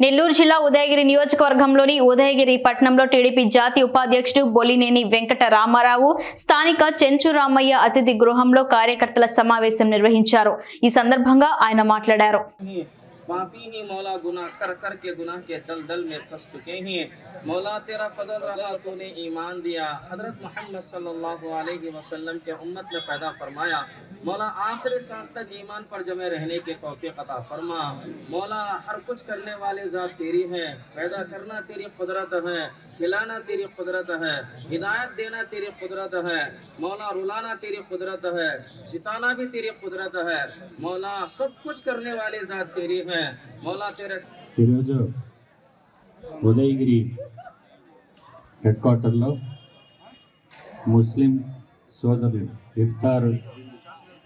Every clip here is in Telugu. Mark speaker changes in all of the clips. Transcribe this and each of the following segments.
Speaker 1: నెల్లూరు జిల్లా ఉదయగిరి నియోజకవర్గంలోని ఉదయగిరి పట్టణంలో టీడీపీ జాతీయ ఉపాధ్యక్షుడు బొలినేని వెంకట రామారావు స్థానిక చెంచు రామయ్య అతిథి గృహంలో కార్యకర్తల సమావేశం నిర్వహించారు ఈ సందర్భంగా ఆయన మాట్లాడారు
Speaker 2: ही पापी ही मौला गुनाह कर कर के गुनाह के दल दल में फंस चुके हैं मौला तेरा फजल रहा तूने ईमान दिया हजरत मोहम्मद सल्लल्लाहु अलैहि वसल्लम के उम्मत में पैदा फरमाया मौला आखिरी सांस तक ईमान पर जमे रहने के तौफीक अता फरमा मौला हर कुछ करने वाले ज़ात तेरी है पैदा करना तेरी कुदरत है खिलाना तेरी कुदरत है हिदायत देना तेरी कुदरत है मौला रुलाना तेरी कुदरत है जिताना भी तेरी कुदरत है मौला सब कुछ करने वाले ज़ात तेरी है मौला तेरे
Speaker 3: ఈరోజు ఉదయగిరి హెడ్ క్వార్టర్లో ముస్లిం సోదరులు ఇఫ్తార్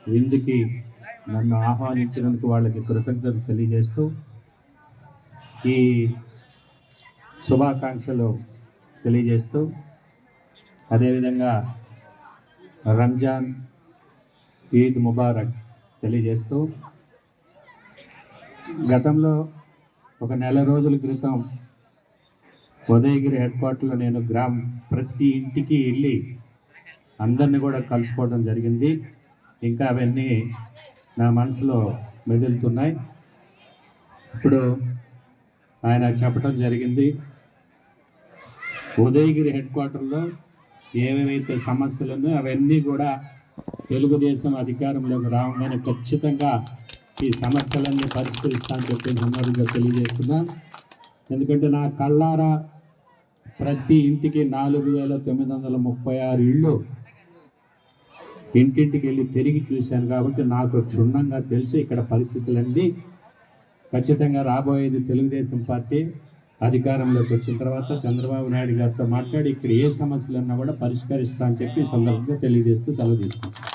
Speaker 3: విందుకి నన్ను ఆహ్వానించినందుకు వాళ్ళకి కృతజ్ఞతలు తెలియజేస్తూ ఈ శుభాకాంక్షలు తెలియజేస్తూ అదేవిధంగా రంజాన్ ఈద్ ముబారక్ తెలియజేస్తూ గతంలో ఒక నెల రోజుల క్రితం ఉదయగిరి హెడ్ క్వార్టర్లో నేను గ్రామ్ ప్రతి ఇంటికి వెళ్ళి అందరిని కూడా కలుసుకోవడం జరిగింది. ఇంకా అవన్నీ నా మనసులో మెదులుతున్నాయి. ఇప్పుడు ఆయన చెప్పడం జరిగింది. ఉదయగిరి హెడ్ క్వార్టర్లో ఏమేమైతే సమస్యలు ఉన్నాయో అవన్నీ కూడా తెలుగుదేశం అధికారంలోకి రావగానే ఖచ్చితంగా ఈ సమస్యలన్నీ పరిష్కరిస్తామని చెప్పి సందర్భంగా తెలియజేస్తున్నా. ఎందుకంటే నా కళ్ళారా ప్రతి ఇంటికి నాలుగు వేల తొమ్మిది వందల ముప్పై ఆరు ఇళ్ళు ఇంటింటికి వెళ్ళి తిరిగి చూశాను కాబట్టి నాకు క్షుణ్ణంగా తెలిసి ఇక్కడ పరిస్థితులన్నీ. ఖచ్చితంగా రాబోయేది తెలుగుదేశం పార్టీ అధికారంలోకి వచ్చిన తర్వాత చంద్రబాబు నాయుడు గారితో మాట్లాడి ఇక్కడ ఏ సమస్యలు ఉన్నా కూడా పరిష్కరిస్తా అని చెప్పి సందర్భంగా తెలియజేస్తూ సెలవు తీసుకుంటాను